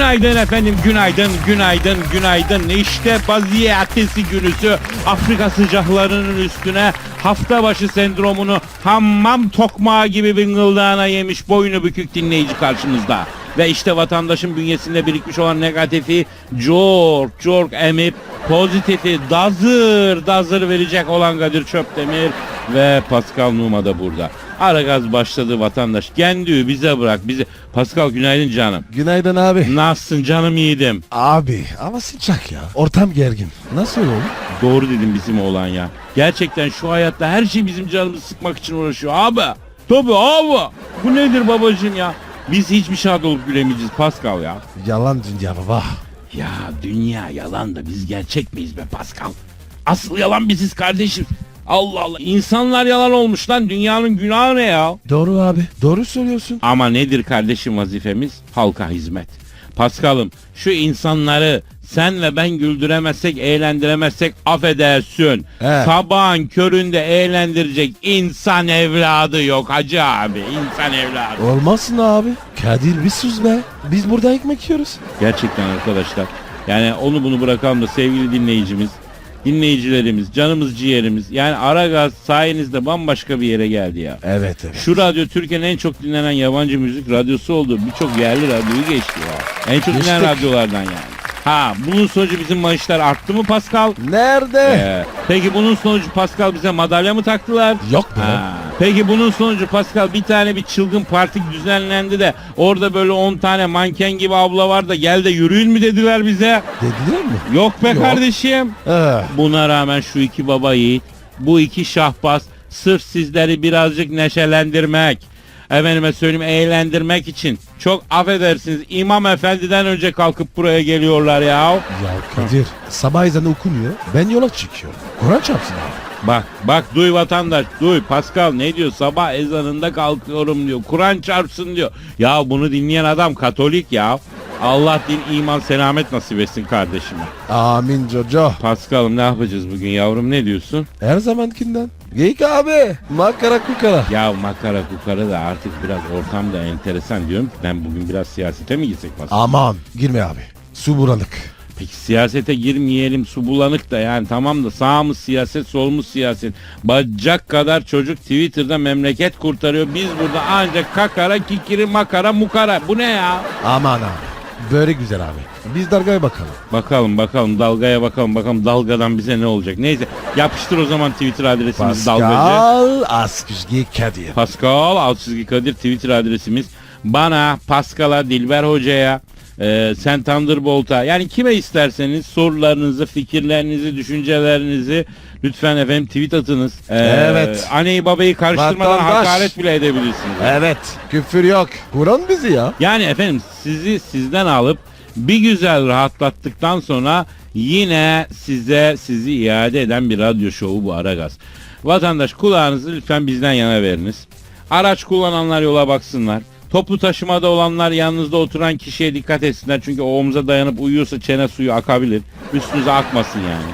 Günaydın efendim, günaydın, günaydın, günaydın. İşte baziye atesi günüsü Afrika sıcaklarının üstüne hafta başı sendromunu hammam tokmağı gibi bıngıldağına yemiş boynu bükük dinleyici karşınızda. Ve işte vatandaşın bünyesinde birikmiş olan negatifi cork cork emip pozitifi dazır dazır verecek olan Kadir Çöptemir ve Pascal Numa da burada. Ara gaz başladı vatandaş. Kendi bize bırak bizi. Pascal günaydın canım. Günaydın abi. Nasılsın canım yiğidim? Abi ama sıcak ya. Ortam gergin. Nasıl olur? Doğru dedim bizim oğlan ya. Gerçekten şu hayatta her şey bizim canımızı sıkmak için uğraşıyor abi. Tabii abi. Bu nedir babacığım ya? Biz hiçbir şart olup gülemeyeceğiz Pascal ya. Yalan dünya baba. Ya dünya yalan da biz gerçek miyiz be Pascal? Asıl yalan biziz kardeşim. Allah Allah. İnsanlar yalan olmuş lan. Dünyanın günahı ne ya? Doğru abi. Doğru söylüyorsun. Ama nedir kardeşim vazifemiz? Halka hizmet. Paskal'ım şu insanları sen ve ben güldüremezsek, eğlendiremezsek affedersin. Evet. Sabahın köründe eğlendirecek insan evladı yok hacı abi. insan evladı. Olmazsın abi. Kadir bir sus be. Biz burada ekmek yiyoruz. Gerçekten arkadaşlar. Yani onu bunu bırakalım da sevgili dinleyicimiz, dinleyicilerimiz, canımız ciğerimiz. Yani Aragaz sayenizde bambaşka bir yere geldi ya. Evet evet. Şu radyo Türkiye'nin en çok dinlenen yabancı müzik radyosu oldu. Birçok yerli radyoyu geçti ya. En çok dinlenen Geçtik. radyolardan yani. Ha bunun sonucu bizim maaşlar arttı mı Pascal? Nerede? Ee, peki bunun sonucu Pascal bize madalya mı taktılar? Yok be. Ha, Peki bunun sonucu Pascal bir tane bir çılgın parti düzenlendi de orada böyle 10 tane manken gibi abla var da gel de yürüyün mü dediler bize? Dediler mi? Yok be Yok. kardeşim. Ee, Buna rağmen şu iki baba yiğit, bu iki şahbaz sırf sizleri birazcık neşelendirmek, efendime söyleyeyim eğlendirmek için çok affedersiniz İmam Efendi'den önce kalkıp buraya geliyorlar ya. ya Kadir sabah ezanı okunuyor. Ben yola çıkıyorum. Kur'an çarpsın abi. Bak bak duy vatandaş duy Pascal ne diyor sabah ezanında kalkıyorum diyor Kur'an çarpsın diyor. Ya bunu dinleyen adam Katolik ya. Allah din iman selamet nasip etsin kardeşime. Amin Jojo. Pascal'ım ne yapacağız bugün yavrum ne diyorsun? Her zamankinden. Geyik abi. Makara kukara. Ya makara kukara da artık biraz ortam da enteresan diyorum ben bugün biraz siyasete mi gitsek Pascal? Aman girme abi. Su bulanık. Peki siyasete girmeyelim su bulanık da yani tamam da sağımız siyaset solumuz siyaset. Bacak kadar çocuk Twitter'da memleket kurtarıyor. Biz burada ancak kakara kikiri makara mukara. Bu ne ya? Aman abi. Böyle güzel abi. Biz dalgaya bakalım. Bakalım bakalım dalgaya bakalım bakalım dalgadan bize ne olacak. Neyse yapıştır o zaman Twitter adresimiz dalgacı. Pascal Askışgi Kadir. Pascal alt çizgi Kadir Twitter adresimiz. Bana, Pascal'a, Dilber Hoca'ya, e, Sen Thunderbolt'a yani kime isterseniz sorularınızı, fikirlerinizi, düşüncelerinizi lütfen efendim tweet atınız. E, Evet. Anneyi babayı karıştırmadan Vatandaş. hakaret bile edebilirsiniz. Evet. Küfür yok. Kur'an bizi ya. Yani efendim sizi sizden alıp bir güzel rahatlattıktan sonra yine size sizi iade eden bir radyo şovu bu Aragaz. Vatandaş kulağınızı lütfen bizden yana veriniz. Araç kullananlar yola baksınlar. Toplu taşımada olanlar yanınızda oturan kişiye dikkat etsinler. Çünkü omuza dayanıp uyuyorsa çene suyu akabilir. Üstünüze akmasın yani.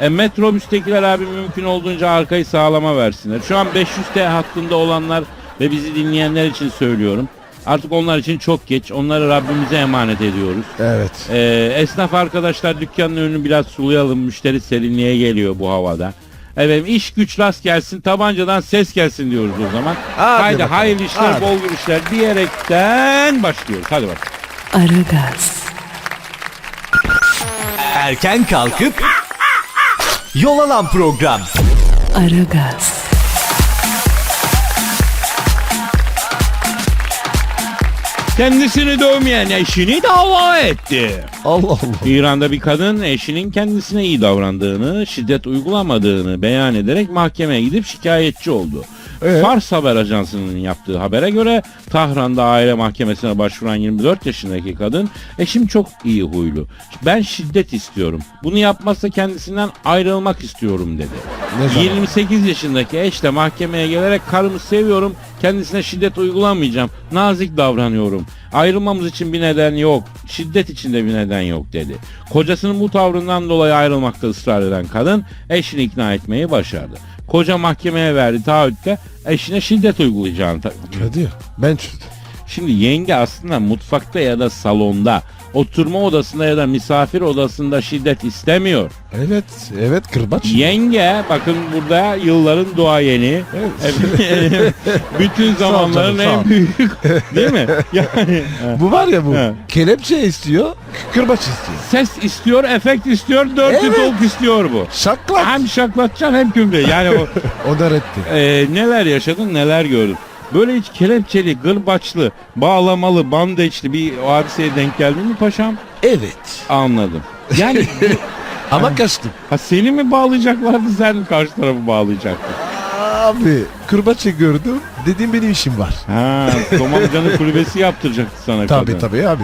E, metrobüstekiler abi mümkün olduğunca arkayı sağlama versinler. Şu an 500T hattında olanlar ve bizi dinleyenler için söylüyorum. Artık onlar için çok geç. Onları Rabbimize emanet ediyoruz. Evet. E, esnaf arkadaşlar dükkanın önünü biraz sulayalım. Müşteri serinliğe geliyor bu havada. Evet iş güç rast gelsin tabancadan ses gelsin diyoruz o zaman. Hadi Haydi bakalım, hayırlı işler hadi. bol gülüşler diyerekten başlıyoruz. Hadi bakalım. Aragaz, Erken kalkıp yol alan program. Aragaz, Kendisini dövmeyen eşini dava etti. Allah Allah. İran'da bir kadın eşinin kendisine iyi davrandığını, şiddet uygulamadığını beyan ederek mahkemeye gidip şikayetçi oldu. Ee? Fars Haber Ajansı'nın yaptığı habere göre Tahran'da aile mahkemesine başvuran 24 yaşındaki kadın eşim çok iyi huylu. Ben şiddet istiyorum. Bunu yapmazsa kendisinden ayrılmak istiyorum dedi. Ne zaman? 28 yaşındaki eş de mahkemeye gelerek karımı seviyorum, kendisine şiddet uygulamayacağım, nazik davranıyorum. Ayrılmamız için bir neden yok, şiddet için de bir neden yok dedi. Kocasının bu tavrından dolayı ayrılmakta ısrar eden kadın eşini ikna etmeyi başardı. Koca mahkemeye verdi taahhütte eşine şiddet uygulayacağını Kadir ben. Şimdi yenge aslında mutfakta ya da salonda oturma odasında ya da misafir odasında şiddet istemiyor. Evet, evet kırbaç. Yenge bakın burada yılların duayeni. Evet. Bütün zamanların canım, en büyük değil mi? Yani Bu var ya bu. Kelepçe istiyor, kırbaç istiyor. ses istiyor, efekt istiyor, dört Evet. talk istiyor bu. Şaklak. Hem şaklatacaksın hem küfür. Yani o O da reddi. e, neler yaşadın neler gördün. Böyle hiç kelepçeli, gırbaçlı, bağlamalı, bandeçli bir hadiseye denk geldin mi paşam? Evet. Anladım. Yani Ama kaçtım. ha seni mi bağlayacaklardı sen karşı tarafı bağlayacaktın? Abi kırbaçı gördüm. Dedim benim işim var. Ha, Tom amcanın kulübesi yaptıracaktı sana Tabii kadın. tabii abi.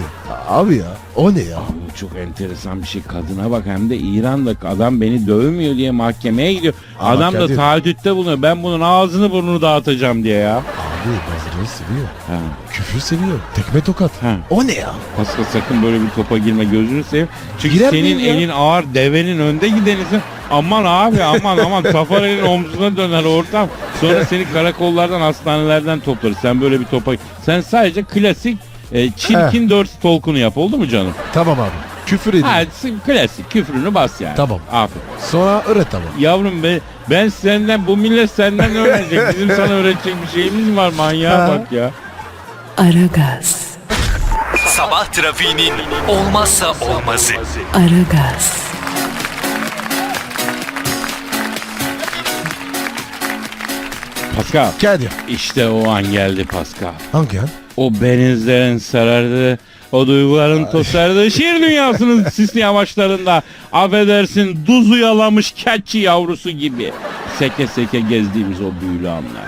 Abi ya. O ne ya? Bu çok enteresan bir şey. Kadına bak hem de İran'da adam beni dövmüyor diye mahkemeye gidiyor. Ama adam da Kadir- taahhütte bulunuyor. Ben bunun ağzını burnunu dağıtacağım diye ya. Abi bazıları seviyor. Ha. Küfür seviyor. Tekme tokat. Ha. O ne ya? Pascal sakın böyle bir topa girme gözünü seveyim. Çünkü Girer senin miyim ya? elin ağır devenin önde gidenisin. Aman abi aman aman safarinin omzuna döner ortam. Sonra seni karakollardan hastanelerden toplarız. Sen böyle bir topa... Sen sadece klasik e, çirkin dört tolkunu yap oldu mu canım? Tamam abi. Küfür edin. Ha, klasik küfrünü bas yani. Tamam. Aferin. Sonra öğret ama. Yavrum be, ben senden bu millet senden öğrenecek. Bizim sana öğretecek bir şeyimiz mi var manyağa Ha. bak ya. Aragaz, Sabah trafiğinin olmazsa olmazı. Aragaz, Pascal Kadir. işte o an geldi Pascal. Hangi an? O benizlerin sarardı. O duyguların tosardığı şiir dünyasının sisli yamaçlarında affedersin duzu yalamış keçi yavrusu gibi seke seke gezdiğimiz o büyülü anlar.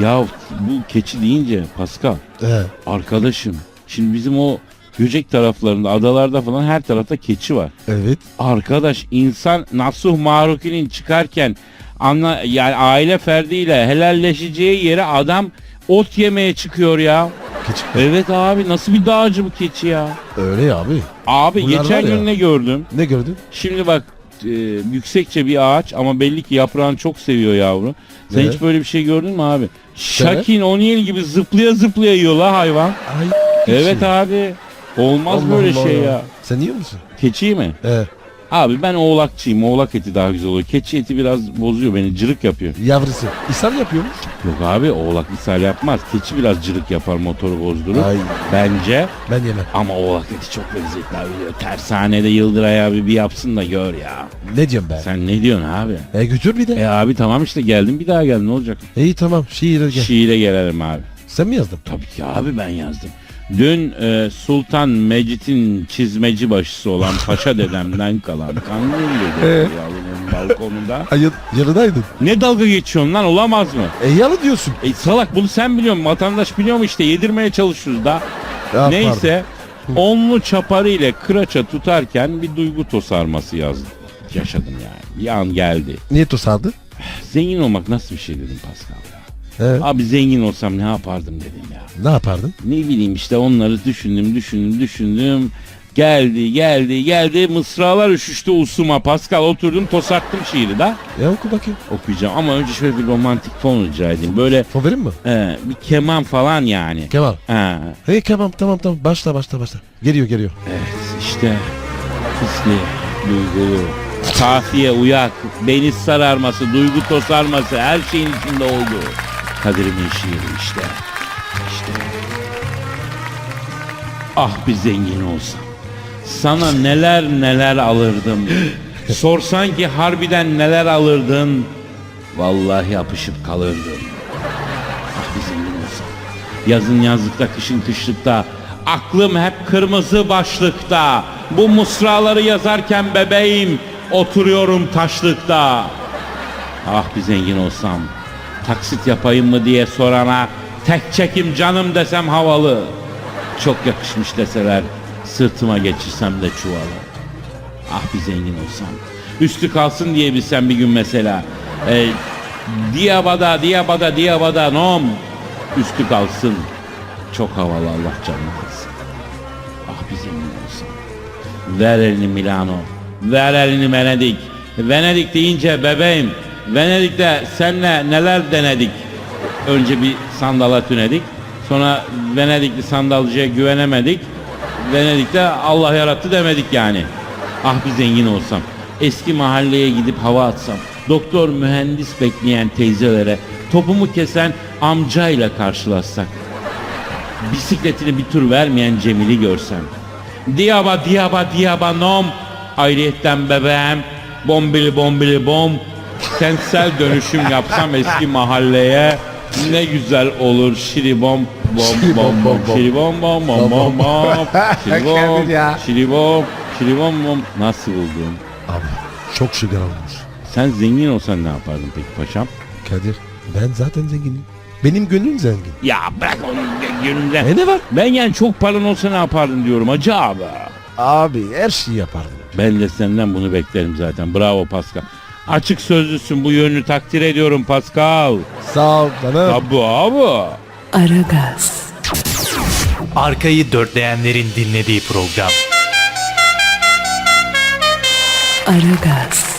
Ya bu keçi deyince Pascal He. arkadaşım şimdi bizim o Göcek taraflarında adalarda falan her tarafta keçi var. Evet. Arkadaş insan nasuh marukinin çıkarken anla yani aile ferdiyle helalleşeceği yere adam ot yemeye çıkıyor ya. Keçi. Evet abi nasıl bir dağcı bu keçi ya? Öyle ya abi. Abi Bunlar geçen var ya. gün ne gördüm? Ne gördün? Şimdi bak e, yüksekçe bir ağaç ama belli ki yaprağını çok seviyor yavru. Sen Evet. hiç böyle bir şey gördün mü abi? Şakin O'Neal gibi zıplaya zıplaya yiyor la hayvan. Ay. Evet abi. Olmaz Allah böyle Allah şey ya. Sen yiyor musun? Keçiyi mi? He. Abi ben oğlakçıyım. Oğlak eti daha güzel oluyor. Keçi eti biraz bozuyor beni. Cırık yapıyor. Yavrusu. İshal yapıyormuş. Yok abi oğlak ishal yapmaz. Keçi biraz cırık yapar motoru bozdurur. Ay. Bence. Ben yemem. Ama oğlak eti çok lezzetli abi. Tersanede Yıldıray abi bir yapsın da gör ya. Ne diyorum ben? Sen ne diyorsun abi? E götür bir de. E abi tamam işte geldim bir daha geldim ne olacak? İyi tamam. Şiire gel. Şiire gelelim abi. Sen mi yazdın? Tabii ki abi ben yazdım. Dün e, Sultan Mecit'in çizmeci başısı olan Paşa dedemden kalan kandil dedi yavrumun balkonunda. Ay yanındaydın. Ne dalga geçiyorsun lan olamaz mı? E yalı diyorsun. E salak bunu sen biliyorsun vatandaş biliyor mu işte yedirmeye çalışıyoruz da. Ya, Neyse onlu çaparı ile kıraça tutarken bir duygu tosarması yazdım. Yaşadım yani. Bir an geldi. pardon. Niye tosardı? Zengin olmak nasıl bir şey dedim Pascal He. Abi zengin olsam ne yapardım dedim ya. Ne yapardın? Ne bileyim işte onları düşündüm düşündüm düşündüm. Geldi geldi geldi mısralar üşüştü usuma Pascal oturdum tosarttım şiiri de Ya oku bakayım. okuyacağım ama önce şöyle bir romantik fon rica edeyim böyle Favorin mi? e, bir keman falan yani. Kemal. Ha, Hey tamam tamam tamam. Başla başla başla. Geliyor geliyor. evet işte hisli, duygulu, kafiye uyak, beni sararması, duygu tosarması her şeyin içinde oldu. Kadir'imin şiiri işte. İşte. Ah bir zengin olsam. Sana neler neler alırdım. Sorsan ki harbiden neler alırdın. Vallahi yapışıp kalırdım. Ah bir zengin olsam. Yazın yazlıkta, kışın kışlıkta. Aklım hep kırmızı başlıkta. Bu mısraları yazarken bebeğim oturuyorum taşlıkta. Ah bir zengin olsam. Taksit yapayım mı diye sorana tek çekim canım desem havalı. Çok yakışmış deseler sırtıma geçirsem de çuvalı. Ah bir zengin olsam. Üstü kalsın diye bilsem bir gün mesela. E, diyabada diyabada diyabada nom. Üstü kalsın. Çok havalı Allah canını alsın. Ah bir zengin olsam. Ver elini Milano. Ver elini Venedik. Venedik deyince bebeğim. Venedik'te senle neler denedik. Önce bir sandala tünedik. Sonra Venedikli sandalcıya güvenemedik. Venedik'te Allah yarattı demedik yani. Ah bir zengin olsam. Eski mahalleye gidip hava atsam. Doktor mühendis bekleyen teyzelere topumu kesen amcayla karşılaşsak. Bisikletini bir tur vermeyen Cemil'i görsem. Diyaba diyaba diyaba nom. Ayrıyetten bebeğim. Bombili bombili bom. Kentsel dönüşüm yapsam eski mahalleye. Ne güzel olur şiribom bom bom bom, bom bom. şiribom bom bom bom bom şiribom şiribom şiribom bom nasıl buldun? Abi çok şeker olmuş. Sen zengin olsan ne yapardın peki paşam? Kadir ben zaten zenginim. Benim gönlüm zengin. Ya bırak onu gönlümden. E ne var? Ben yani çok paran olsa ne yapardın diyorum hacı abi. Abi her şeyi yapardım. Ben de senden bunu beklerim zaten. Bravo Pascal. Açık sözlüsün bu yönünü takdir ediyorum Pascal. Sağ ol canım. Tabu abi. Aragaz, Arkayı dörtleyenlerin dinlediği program. Aragaz,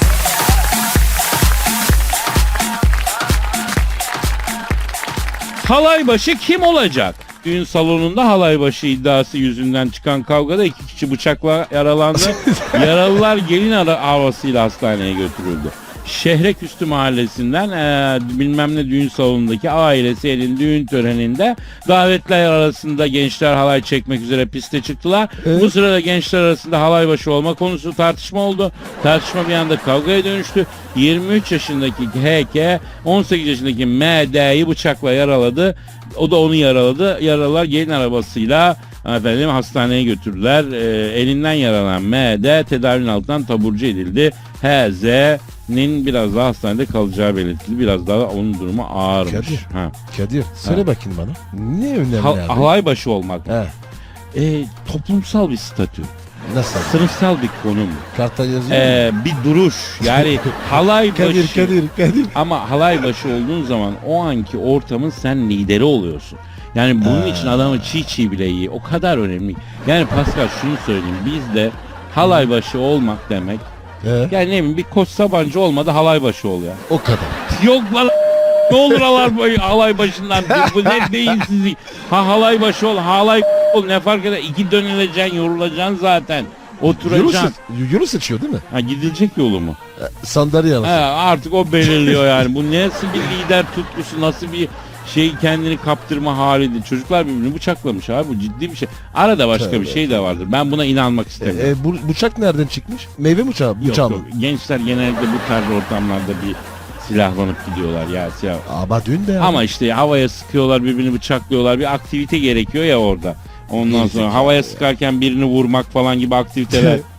Halay başı kim olacak? Düğün salonunda halay başı iddiası yüzünden çıkan kavgada iki kişi bıçakla yaralandı. Yaralılar gelin ara havasıyla hastaneye götürüldü. Şehreküstü mahallesinden eee, bilmem ne düğün salonundaki ailesinin düğün töreninde davetler arasında gençler halay çekmek üzere piste çıktılar. Evet. Bu sırada gençler arasında halay başı olma konusu tartışma oldu. Tartışma bir anda kavgaya dönüştü. 23 yaşındaki HK 18 yaşındaki MD'yi bıçakla yaraladı. O da onu yaraladı. Yaralılar gelin arabasıyla efendim hastaneye götürdüler. Ee, elinden yaralanan MD tedavinin altından taburcu edildi. HZ'nin biraz daha hastanede kalacağı belirtildi. Biraz daha onun durumu ağırmış. Kadir. Ha. Kadir söyle bakayım bana. Ne önemli Ha- abi? halay başı olmak. He, Ee, toplumsal bir statü. nasıl? Sınıfsal bir konum. Karta yazıyor mu? Ee, bir duruş. Yani halay başı. Kadir Kadir Kadir. Ama halay başı olduğun zaman o anki ortamın sen lideri oluyorsun. Yani bunun için adamı çiğ çiğ bile iyi. O kadar önemli. Yani Pascal şunu söyleyeyim. Bizde halay başı olmak demek. He, Yani ne bileyim bir koç sabancı olmadı halay başı ol ya. o kadar. Yok lan ne olur halay, başı- halay başından bu ne değilsizlik. Ha halay başı ol halay ol ne fark eder. İki dönüleceksin yorulacaksın zaten. Oturacaksın. Yunus seçiyor değil mi? Ha gidilecek yolu mu? Sandalye Ha, alasın. artık o belirliyor yani. Bu nasıl bir lider tutkusu, nasıl bir şey kendini kaptırma halidir. Çocuklar birbirini bıçaklamış abi bu ciddi bir şey. Arada başka Tövbe. bir şey de vardır. Ben buna inanmak istemiyorum. E, bu, bıçak nereden çıkmış? Meyve bıçağı, yok, bıçağı mı? yok. Gençler genelde bu tarz ortamlarda bir silahlanıp gidiyorlar ya silah. Ama dün de Ama işte havaya sıkıyorlar birbirini bıçaklıyorlar. Bir aktivite gerekiyor ya orada. Ondan İyi sonra havaya ya. sıkarken birini vurmak falan gibi aktiviteler.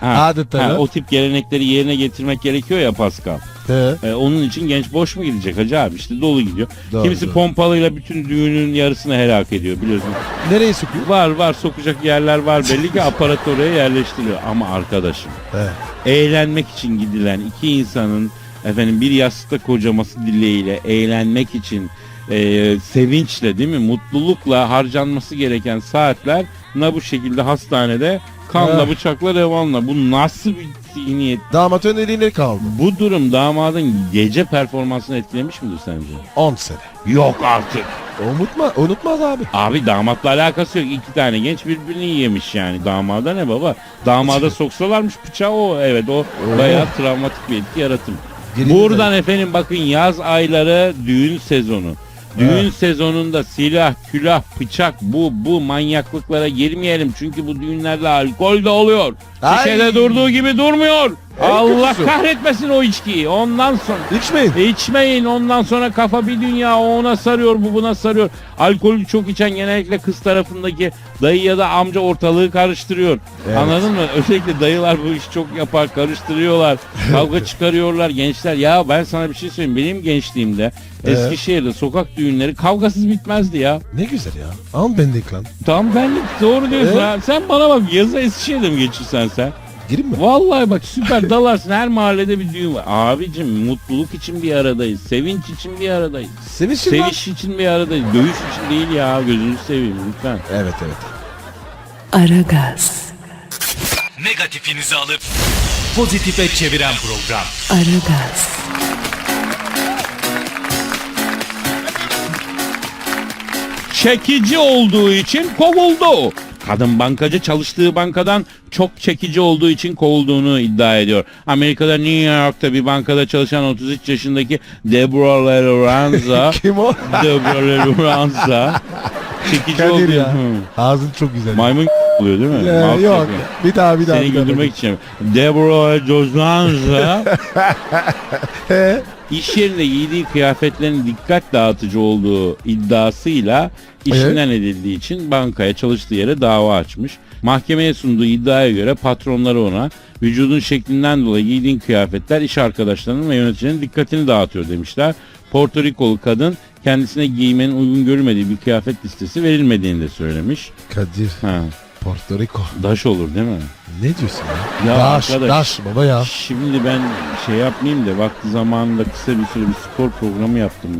Ha, Adeta ha, o tip gelenekleri yerine getirmek gerekiyor ya Pascal. He. Ee, onun için genç boş mu gidecek hacı abi işte dolu gidiyor. Doğru, Kimisi doğru. pompalıyla bütün düğünün yarısını helak ediyor biliyorsun. Nereye sokuyor? Var var sokacak yerler var belli ki aparat oraya yerleştiriliyor. Ama arkadaşım He. eğlenmek için gidilen iki insanın efendim bir yastıkta kocaması dileğiyle eğlenmek için e, sevinçle değil mi mutlulukla harcanması gereken saatler na bu şekilde hastanede kanla Eh. bıçakla revanla bu nasıl bir zihniyet Damatın eline kaldı. bu durum damadın gece performansını etkilemiş midir sence? 10 sene. Yok artık. Unutma, unutmaz abi. Abi damatla alakası yok. İki tane genç birbirini yemiş yani. Damada ne baba? Damada soksalarmış bıçağı o. Evet o bayağı travmatik bir etki yaratım. Gelin Buradan efendim bakın yaz ayları düğün sezonu. Düğün sezonunda silah, külah, bıçak bu bu manyaklıklara girmeyelim. Çünkü bu düğünlerde alkol de oluyor. Ay. Şişede durduğu gibi durmuyor. Allah kötüsü. kahretmesin o içkiyi. Ondan sonra İçmeyin. e içmeyin ondan sonra kafa bir dünya o ona sarıyor bu buna sarıyor. Alkolü çok içen genellikle kız tarafındaki dayı ya da amca ortalığı karıştırıyor. Evet. Anladın mı? Özellikle dayılar bu işi çok yapar karıştırıyorlar. Kavga çıkarıyorlar gençler. Ya ben sana bir şey söyleyeyim benim gençliğimde. Eskişehir'de sokak düğünleri kavgasız bitmezdi ya. Ne güzel ya. Al bendik lan. Tam benlik doğru diyorsun Evet. ha. Sen bana bak yazı Eskişehir'de mi geçirsen sen? Gireyim mi? Vallahi bak süper dalarsın her mahallede bir düğün var. Abicim mutluluk için bir aradayız. Sevinç için bir aradayız. Sevişin lan. Seviş için bir aradayız. Dövüş için değil ya gözünü seveyim lütfen. Evet evet. Aragaz, Negatifinizi alıp pozitife çeviren program. Aragaz, Çekici olduğu için kovuldu. Kadın bankacı çalıştığı bankadan çok çekici olduğu için kovulduğunu iddia ediyor. Amerika'da New York'ta bir bankada çalışan 33 yaşındaki Deborah Lorenza Kim o? Deborah Lorenza çekici Kadir olduğu ya. Hı. Ağzın çok güzel. Maymun oluyor değil mi? Ee, yok. yapıyor. Bir daha bir daha. Seni bir daha. güldürmek için. Deborah He? İş yerinde giydiği kıyafetlerin dikkat dağıtıcı olduğu iddiasıyla işinden edildiği için bankaya çalıştığı yere dava açmış. Mahkemeye sunduğu iddiaya göre patronları ona vücudun şeklinden dolayı giydiğin kıyafetler iş arkadaşlarının ve yöneticilerin dikkatini dağıtıyor demişler. Porto Rikolu kadın kendisine giymenin uygun görülmediği bir kıyafet listesi verilmediğini de söylemiş. Kadir. Ha, Porto Rico. daş olur değil mi? Ne diyorsun ya? Ya daş, arkadaş. daş baba ya. Şimdi ben şey yapmayayım da vakti zamanında kısa bir süre bir spor programı yaptım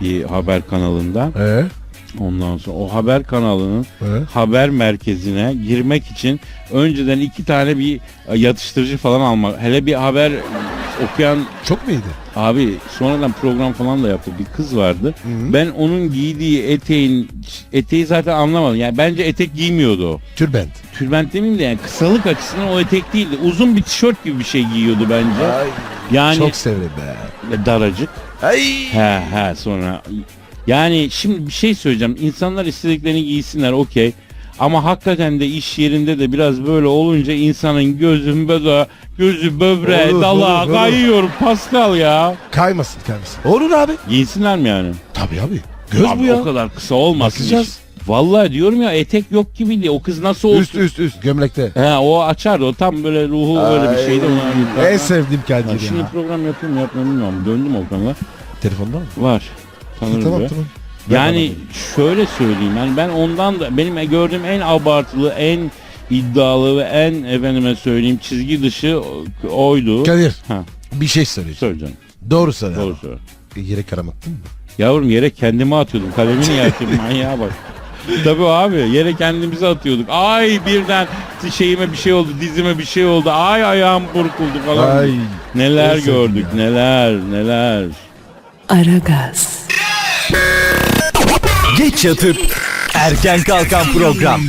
bir haber kanalında. Ee? Ondan sonra o haber kanalının Ee? haber merkezine girmek için önceden iki tane bir yatıştırıcı falan almak. Hele bir haber okuyan Çok muydu? abi sonradan program falan da yaptı bir kız vardı. Hı. Ben onun giydiği eteğin eteği zaten anlamadım. Yani bence etek giymiyordu o. Türbent. Tülbent demeyeyim de yani kısalık açısından o etek değildi. Uzun bir tişört gibi bir şey giyiyordu bence. Ay, Yani çok severim be. daracık. Ay. He he sonra yani şimdi bir şey söyleyeceğim. İnsanlar istediklerini giysinler okey. Ama hakikaten de iş yerinde de biraz böyle olunca insanın gözü böyle gözü böbreğe Olur, dala olur, olur. kayıyor Pascal ya. Kaymasın kaymasın. Olur abi. Giysinler mi yani? Tabii abi. Göz Abi bu ya. O kadar kısa olmasın. Bakacağız. iş. Vallahi diyorum ya etek yok gibi diye. O kız nasıl olsun? Üst üst üst gömlekte. He o açardı. O tam böyle ruhu öyle bir şeydi. Ona En sevdiğim Kadir Şimdi ya. program yapayım yapmıyorum bilmiyorum. Döndüm o konuda. Telefonda mı? Var. Tanırım tamam tamam. Yani şöyle söyleyeyim yani ben ondan da benim gördüğüm en abartılı, en iddialı ve en efendime söyleyeyim çizgi dışı oydu. Kadir Ha, bir şey söyleyeceğim. söyle canım. Doğru söyle. Doğru söyle. Yere karamattın mı? Yavrum yere kendimi atıyordum. Kalemi niye atıyordum manyağa bak. Tabii abi yere kendimizi atıyorduk. Ay birden şeyime bir şey oldu, dizime bir şey oldu. Ay ayağım burkuldu falan. Ay. Neler gördük, ya. neler, neler. Aragaz, Geç yatıp erken kalkan program.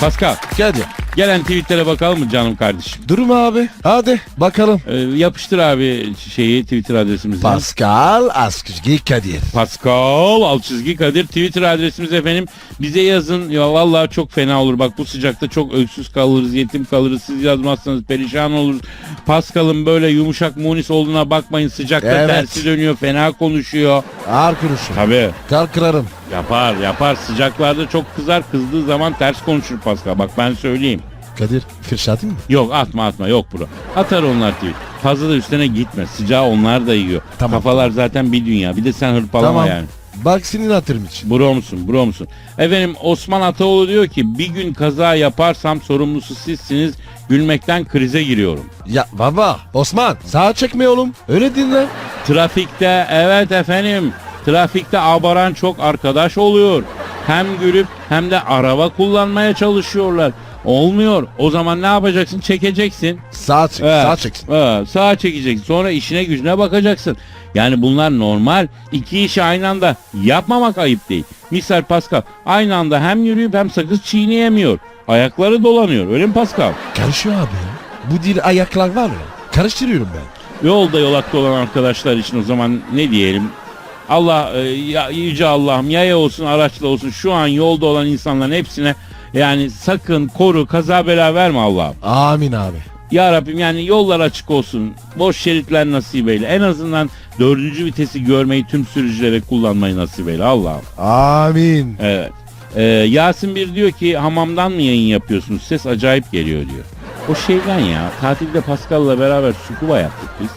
Pascal, Kadir. Gelen tweetlere bakalım mı canım kardeşim? Durma abi. Hadi bakalım. Ee, yapıştır abi şeyi Twitter adresimizi. Pascal Askışgi Kadir. Pascal alt çizgi Kadir Twitter adresimiz efendim. Bize yazın. Ya vallahi çok fena olur. Bak bu sıcakta çok öksüz kalırız, yetim kalırız. Siz yazmazsanız perişan oluruz. Pascal'ın böyle yumuşak munis olduğuna bakmayın. Sıcakta Evet. tersi dönüyor, fena konuşuyor. Ağır konuşun. Tabii. Kırarım. Yapar, yapar. Sıcaklarda çok kızar. Kızdığı zaman ters konuşur Pascal. Bak ben söyleyeyim. Kadir fırçatayım mı? Yok atma atma yok bro. Atar onlar tweet. Fazla da üstüne gitme. Sıcağı onlar da yiyor. Tamam. Kafalar zaten bir dünya. Bir de sen hırpalama Tamam. yani. Bak senin hatırım için. Bro musun bro musun? Efendim Osman Ataoğlu diyor ki bir gün kaza yaparsam sorumlusu sizsiniz. Gülmekten krize giriyorum. Ya baba Osman sağa çekme oğlum. Öyle dinle. Trafikte evet efendim. Trafikte abaran çok arkadaş oluyor. Hem gülüp hem de araba kullanmaya çalışıyorlar. Olmuyor. O zaman ne yapacaksın? Çekeceksin. Sağa çek. Evet. Sağa çeksin. Evet, sağa çekeceksin. Sonra işine gücüne bakacaksın. Yani bunlar normal. İki işi aynı anda yapmamak ayıp değil. Misal Pascal aynı anda hem yürüyüp hem sakız çiğneyemiyor. Ayakları dolanıyor. Öyle mi Pascal? Karışıyor abi. Bu dil ayaklar var ya. Karıştırıyorum ben. Yolda yolakta olan arkadaşlar için o zaman ne diyelim? Allah e, ya, yüce Allah'ım yaya olsun araçla olsun şu an yolda olan insanların hepsine yani sakın koru kaza bela verme Allah'ım. Amin abi. Ya Rabbim yani yollar açık olsun. Boş şeritler nasip eyle. En azından dördüncü vitesi görmeyi tüm sürücülere kullanmayı nasip eyle Allah'ım. Amin. Evet. Ee, Yasin bir diyor ki hamamdan mı yayın yapıyorsunuz? Ses acayip geliyor diyor. O şeyden ya tatilde Pascal'la beraber sukuba yaptık biz.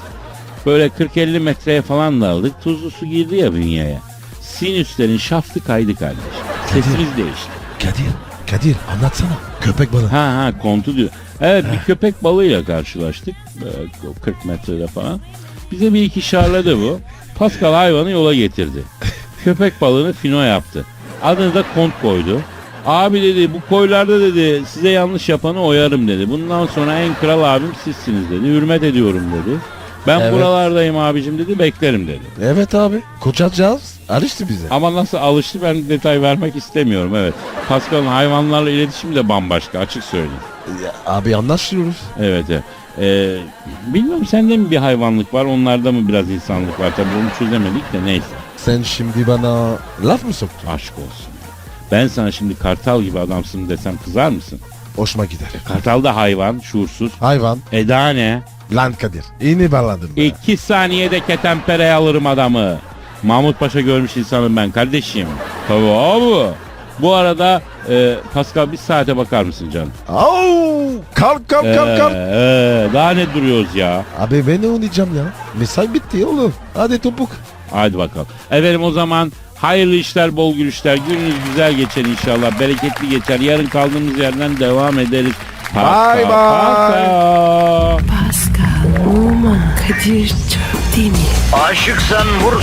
Böyle 40-50 metreye falan daldık. Tuzlu su girdi ya bünyeye. Sinüslerin şaftı kaydı kardeş. Sesimiz değişti. Kadir. Kadir anlatsana. Köpek balığı. Ha ha kontu diyor. Evet bir köpek balığıyla karşılaştık. Böyle 40 metrede falan. Bize bir iki şarladı bu. Pascal hayvanı yola getirdi. Köpek balığını fino yaptı. Adını da kont koydu. Abi dedi bu koylarda dedi size yanlış yapanı oyarım dedi. Bundan sonra en kral abim sizsiniz dedi. Hürmet ediyorum dedi. Ben Evet. buralardayım abicim dedi beklerim dedi. Evet abi. Koçacağız. Alıştı bize. Ama nasıl alıştı ben detay vermek istemiyorum evet. Pascal'ın hayvanlarla iletişimi de bambaşka açık söyleyeyim. Ya, abi anlaşıyoruz. Evet evet. Ee, bilmiyorum sende mi bir hayvanlık var onlarda mı biraz insanlık var tabii onu çözemedik de neyse. Sen şimdi bana laf mı soktun? Aşk olsun. Ben sana şimdi kartal gibi adamsın desem kızar mısın? Hoşuma gider. Kartal da hayvan, şuursuz. Hayvan. Eda ne? Lan Kadir. İğne bağladım. be. İki saniyede ketempereye alırım adamı. Mahmut Paşa görmüş insanım ben kardeşim. Tabii abi. Bu arada e, Pascal bir saate bakar mısın canım? Au! Kalk kalk kalk kalk. ee, daha ne duruyoruz ya? Abi ben ne oynayacağım ya? Mesai bitti oğlum. Hadi topuk. Hadi bakalım. Efendim o zaman hayırlı işler, bol gülüşler. Gününüz güzel geçer inşallah. Bereketli geçer. Yarın kaldığımız yerden devam ederiz. Paka, Bye bye. paka. Pascal, Oman, Kadir çok değil mi? Aşıksan vur